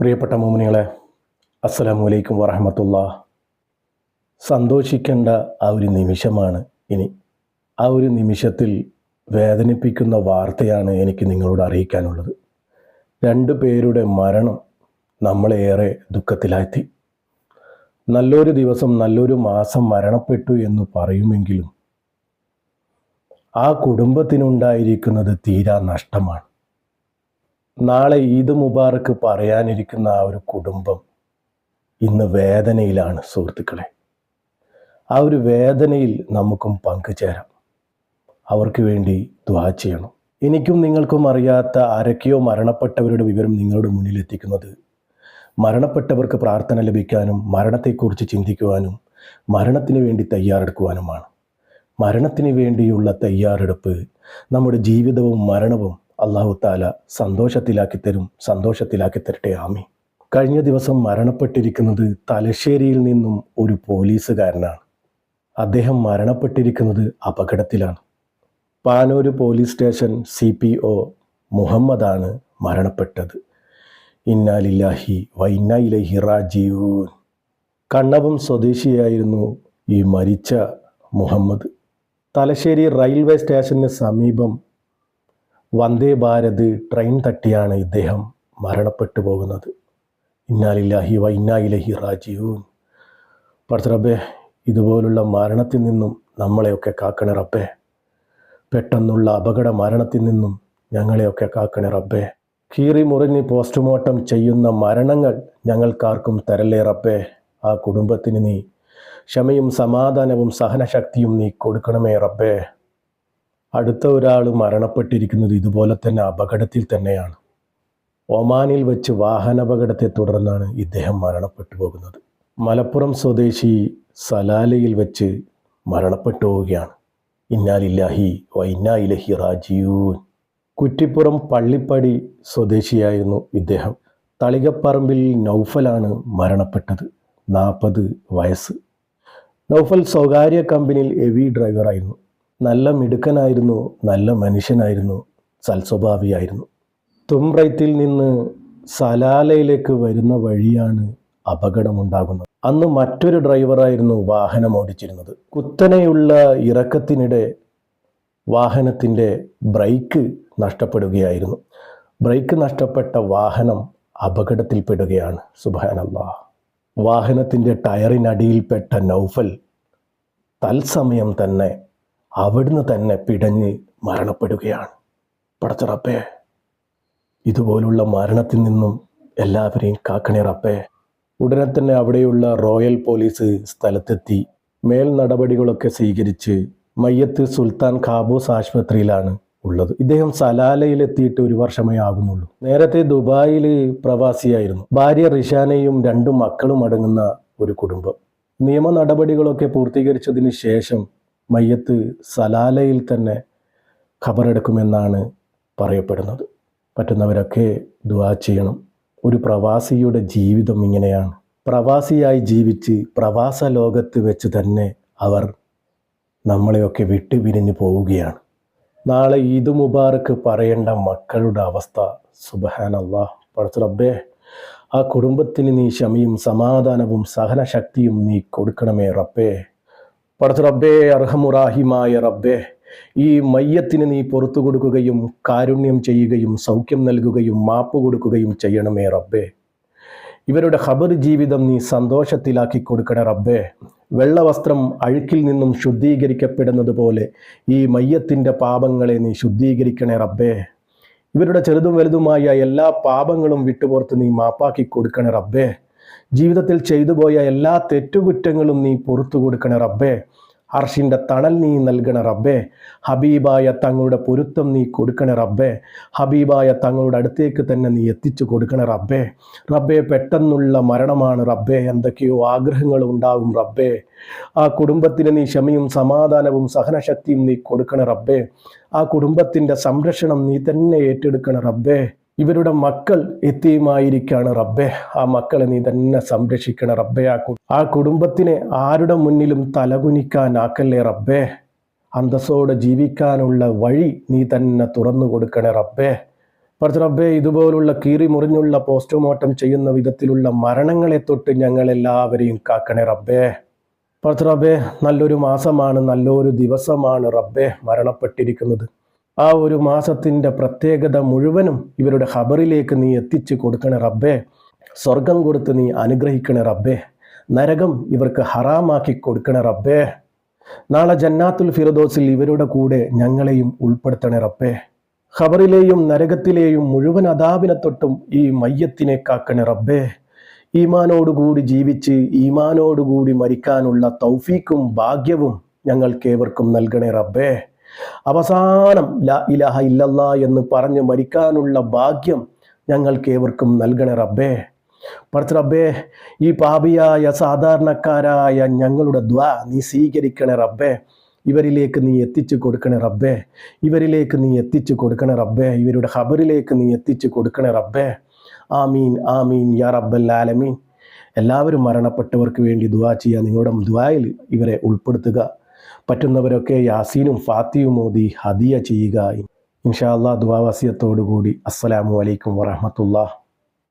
പ്രിയപ്പെട്ട മോമിനികളെ അസ്സലാമു അലൈക്കും വറഹമത്തുള്ള. സന്തോഷിക്കേണ്ട ആ ഒരു നിമിഷമാണ് ഇനി. ആ ഒരു നിമിഷത്തിൽ വേദനിപ്പിക്കുന്ന വാർത്തയാണ് എനിക്ക് നിങ്ങളോട് അറിയിക്കാനുള്ളത്. രണ്ട് പേരുടെ മരണം നമ്മളേറെ ദുഃഖത്തിലാഴ്ത്തി. നല്ലൊരു ദിവസം നല്ലൊരു മാസം മരണപ്പെട്ടു എന്ന് പറയുമെങ്കിലും ആ കുടുംബത്തിനുണ്ടായിരിക്കുന്നത് തീരാ നഷ്ടമാണ്. നാളെ ഈദ് മുബാറക്ക് പറയാനിരിക്കുന്ന ആ ഒരു കുടുംബം ഇന്ന് വേദനയിലാണ് സുഹൃത്തുക്കളെ. ആ ഒരു വേദനയിൽ നമുക്കും പങ്കുചേരാം. അവർക്ക് വേണ്ടി ദ്വാ ചെയ്യണം. എനിക്കും നിങ്ങൾക്കും അറിയാത്ത ആരൊക്കെയോ മരണപ്പെട്ടവരുടെ വിവരം നിങ്ങളുടെ മുന്നിൽ എത്തിക്കുന്നത് മരണപ്പെട്ടവർക്ക് പ്രാർത്ഥന ലഭിക്കാനും മരണത്തെക്കുറിച്ച് ചിന്തിക്കുവാനും മരണത്തിന് വേണ്ടി തയ്യാറെടുക്കുവാനുമാണ്. മരണത്തിന് വേണ്ടിയുള്ള തയ്യാറെടുപ്പ് നമ്മുടെ ജീവിതവും മരണവും അള്ളാഹു താല സന്തോഷത്തിലാക്കി തരും സന്തോഷത്തിലാക്കി തരട്ടെ ആമി കഴിഞ്ഞ ദിവസം മരണപ്പെട്ടിരിക്കുന്നത് തലശ്ശേരിയിൽ നിന്നും ഒരു പോലീസുകാരനാണ്. അദ്ദേഹം മരണപ്പെട്ടിരിക്കുന്നത് അപകടത്തിലാണ്. Panoor police station C P O മുഹമ്മദാണ് മരണപ്പെട്ടത്. ഇന്നാലില്ലാഹി വൈന്നായിലഹി റാജീവൂൻ കണ്ണവം സ്വദേശിയായിരുന്നു ഈ മരിച്ച മുഹമ്മദ്. തലശ്ശേരി റെയിൽവേ സ്റ്റേഷന് സമീപം വന്ദേ ഭാരത് ട്രെയിൻ തട്ടിയാണ് ഇദ്ദേഹം മരണപ്പെട്ടു പോകുന്നത്. ഇന്നാലില്ലാഹി വ ഇന്നായിലഹി റാജീവൂൻ റബ്ബേ ഇതുപോലുള്ള മരണത്തിൽ നിന്നും നമ്മളെയൊക്കെ കാക്കണേ റബ്ബേ. പെട്ടെന്നുള്ള അപകട മരണത്തിൽ നിന്നും ഞങ്ങളെയൊക്കെ കാക്കണേ റബ്ബേ. കീറി മുറിഞ്ഞ് പോസ്റ്റ്മോർട്ടം ചെയ്യുന്ന മരണങ്ങൾ ഞങ്ങൾക്കാർക്കും തരല്ലേ റബ്ബേ. ആ കുടുംബത്തിന് നീ ക്ഷമയും സമാധാനവും സഹനശക്തിയും നീ കൊടുക്കണമേ റബ്ബേ. അടുത്ത ഒരാൾ മരണപ്പെട്ടിരിക്കുന്നത് ഇതുപോലെ തന്നെ അപകടത്തിൽ തന്നെയാണ്. ഒമാനിൽ വെച്ച് വാഹനാപകടത്തെ തുടർന്നാണ് ഇദ്ദേഹം മരണപ്പെട്ടു പോകുന്നത്. മലപ്പുറം സ്വദേശി സലാലയിൽ വെച്ച് മരണപ്പെട്ടു പോവുകയാണ്. ഇന്നാലില്ലാഹി വ ഇന്നാ ഇലഹി റാജീവൂൻ കുറ്റിപ്പുറം പള്ളിപ്പടി സ്വദേശിയായിരുന്നു ഇദ്ദേഹം. തളികപ്പറമ്പിൽ നൗഫലാണ് മരണപ്പെട്ടത് നാൽപ്പത് വയസ്സ്. നൗഫൽ സ്വകാര്യ കമ്പനിയിൽ ഹെവി ഡ്രൈവറായിരുന്നു. നല്ല മിടുക്കനായിരുന്നു നല്ല മനുഷ്യനായിരുന്നു സൽസ്വഭാവിയായിരുന്നു. തുംറൈത്തിൽ നിന്ന് സലാലയിലേക്ക് വരുന്ന വഴിയാണ് അപകടമുണ്ടാകുന്നത്. അന്ന് മറ്റൊരു ഡ്രൈവറായിരുന്നു വാഹനം ഓടിച്ചിരുന്നത്. കുത്തനെയുള്ള ഇറക്കത്തിനിടെ വാഹനത്തിന്റെ ബ്രേക്ക് നഷ്ടപ്പെടുകയായിരുന്നു. ബ്രേക്ക് നഷ്ടപ്പെട്ട വാഹനം അപകടത്തിൽപ്പെടുകയാണ്. സുബാനല്ലാ വാഹനത്തിന്റെ ടയറിനടിയിൽപ്പെട്ട നൗഫൽ തത്സമയം തന്നെ അവിടുന്ന് തന്നെ പിടഞ്ഞ് മരണപ്പെടുകയാണ്. പടച്ചറപ്പേ ഇതുപോലുള്ള മരണത്തിൽ നിന്നും എല്ലാവരെയും കാക്കണേ റപ്പേ ഉടനെ തന്നെ അവിടെയുള്ള റോയൽ പോലീസ് സ്ഥലത്തെത്തി മേൽ നടപടികളൊക്കെ സ്വീകരിച്ച് മയ്യത്ത് സുൽത്താൻ ഖാബൂസ് ആശുപത്രിയിലാണ് ഉള്ളത്. ഇദ്ദേഹം സലാലയിൽ എത്തിയിട്ട് ഒരു വർഷമേ ആകുന്നുള്ളൂ നേരത്തെ ദുബായിൽ പ്രവാസിയായിരുന്നു. ഭാര്യ റിഷാനയും രണ്ടു മക്കളും അടങ്ങുന്ന ഒരു കുടുംബം. നിയമ നടപടികളൊക്കെ പൂർത്തീകരിച്ചതിന് ശേഷം മയ്യത്ത് സലാലയിൽ തന്നെ ഖബറെടുക്കുമെന്നാണ് പറയപ്പെടുന്നത്. പറ്റുന്നവരൊക്കെ ദുവാ ചെയ്യണം. ഒരു പ്രവാസിയുടെ ജീവിതം ഇങ്ങനെയാണ്. പ്രവാസിയായി ജീവിച്ച് പ്രവാസ ലോകത്ത് വെച്ച് തന്നെ അവർ നമ്മളെയൊക്കെ വിട്ടുപിരിഞ്ഞു പോവുകയാണ്. നാളെ ഈദ് മുബാറക്ക് പറയേണ്ട മക്കളുടെ അവസ്ഥ സുബഹാൻ അള്ളാഹ് പടച്ച റബ്ബേ ആ കുടുംബത്തിന് നീ ക്ഷമയും സമാധാനവും സഹനശക്തിയും നീ കൊടുക്കണമേ റബ്ബേ. പടച്ച റബ്ബേ അർഹമുറാഹിമായ റബ്ബേ ഈ മയ്യത്തിന് നീ പുറത്തു കൊടുക്കുകയും കാരുണ്യം ചെയ്യുകയും സൗഖ്യം നൽകുകയും മാപ്പ് കൊടുക്കുകയും ചെയ്യണമേ റബ്ബേ. ഇവരുടെ ഖബർ ജീവിതം നീ സന്തോഷത്തിലാക്കി കൊടുക്കണേ റബ്ബേ. വെള്ളവസ്ത്രം അഴുക്കിൽ നിന്നും ശുദ്ധീകരിക്കപ്പെടുന്നത് പോലെ ഈ മയ്യത്തിന്റെ പാപങ്ങളെ നീ ശുദ്ധീകരിക്കണേ റബ്ബേ. ഇവരുടെ ചെറുതും വലുതുമായ എല്ലാ പാപങ്ങളും വിട്ടുപുറത്ത് നീ മാപ്പാക്കി കൊടുക്കണേ റബ്ബേ. ജീവിതത്തിൽ ചെയ്തു പോയ എല്ലാ തെറ്റുകുറ്റങ്ങളും നീ പുറത്തു കൊടുക്കണ റബ്ബേ. അർഷിന്റെ തണൽ നീ നൽകണ റബ്ബേ. ഹബീബായ തങ്ങളുടെ പൊരുത്തം നീ കൊടുക്കണ റബ്ബേ. ഹബീബായ തങ്ങളുടെ അടുത്തേക്ക് തന്നെ നീ എത്തിച്ചു കൊടുക്കണ റബ്ബേ. റബ്ബേ പെട്ടെന്നുള്ള മരണമാണ് റബ്ബേ. എന്തൊക്കെയോ ആഗ്രഹങ്ങൾ ഉണ്ടാകും റബ്ബേ. ആ കുടുംബത്തിന് നീ ക്ഷമയും സമാധാനവും സഹനശക്തിയും നീ കൊടുക്കണ റബ്ബേ. ആ കുടുംബത്തിന്റെ സംരക്ഷണം നീ തന്നെ ഏറ്റെടുക്കണ റബ്ബേ. ഇവരുടെ മക്കൾ എത്തിയുമായിരിക്കാണ് റബ്ബെ. ആ മക്കളെ നീ തന്നെ സംരക്ഷിക്കണ റബ്ബെ. ആ ആ കുടുംബത്തിനെ ആരുടെ മുന്നിലും തലകുനിക്കാനാക്കല്ലേ റബ്ബേ? അന്തസ്സോടെ ജീവിക്കാനുള്ള വഴി നീ തന്നെ തുറന്നു കൊടുക്കണേ റബ്ബേ. പടച്ച റബ്ബേ ഇതുപോലുള്ള കീറി മുറിഞ്ഞുള്ള പോസ്റ്റ്മോർട്ടം ചെയ്യുന്ന വിധത്തിലുള്ള മരണങ്ങളെ തൊട്ട് ഞങ്ങളെല്ലാവരെയും കാക്കണേ റബ്ബേ. പടച്ച റബ്ബേ നല്ലൊരു മാസമാണ് നല്ലൊരു ദിവസമാണ് റബ്ബേ മരണപ്പെട്ടിരിക്കുന്നത്. ആ ഒരു മാസത്തിന്റെ പ്രത്യേകത മുഴുവനും ഇവരുടെ ഖബറിലേക്ക് നീ എത്തിച്ചു കൊടുക്കണേ റബ്ബേ. സ്വർഗം കൊടുത്ത് നീ അനുഗ്രഹിക്കണേ റബ്ബേ. നരകം ഇവർക്ക് ഹറാമാക്കി കൊടുക്കണേ റബ്ബേ. നാളെ ജന്നാത്തുൽ ഫിറദോസിൽ ഇവരുടെ കൂടെ ഞങ്ങളെയും ഉൾപ്പെടുത്തണേ റബ്ബേ. ഖബറിലെയും നരകത്തിലെയും മുഴുവൻ അതാപിനെ തൊട്ടും ഈ മയ്യത്തിനെ കാക്കണേ റബ്ബേ. ഈമാനോടുകൂടി ജീവിച്ച് ഈമാനോടുകൂടി മരിക്കാനുള്ള തൗഫീക്കും ഭാഗ്യവും ഞങ്ങൾക്കേവർക്കും നൽകണേ റബ്ബേ. അവസാനം ലാ ഇലഹ ഇല്ലല്ല എന്ന് പറഞ്ഞ് മരിക്കാനുള്ള ഭാഗ്യം ഞങ്ങൾക്ക് ഏവർക്കും നൽകണേ റബ്ബേ. പറച്ച് റബ്ബേ ഈ പാപിയായ സാധാരണക്കാരായ ഞങ്ങളുടെ ദ്വാ നീ സ്വീകരിക്കണേ റബ്ബേ. ഇവരിലേക്ക് നീ എത്തിച്ചു കൊടുക്കണേ റബ്ബേ. ഇവരിലേക്ക് നീ എത്തിച്ചു കൊടുക്കണേ റബ്ബേ. ഇവരുടെ ഖബറിലേക്ക് നീ എത്തിച്ചു കൊടുക്കണേ റബ്ബേ. ആമീൻ ആമീൻ യാ റബ്ബൽ ആലമീൻ. എല്ലാവരും മരണപ്പെട്ടവർക്ക് വേണ്ടി ദുവാ ചെയ്യുക നിങ്ങളുടെ ദുവായിൽ ഇവരെ ഉൾപ്പെടുത്തുക. പറ്റുന്നവരൊക്കെ യാസീനും ഫാത്തിയും മോദി ഹദിയ ചെയ്യുക. ഇൻഷാ അള്ളാഹ് ദുവാ വസിയത്തോടു കൂടി അസ്സലാമു അലൈക്കും വറഹമത്തുള്ള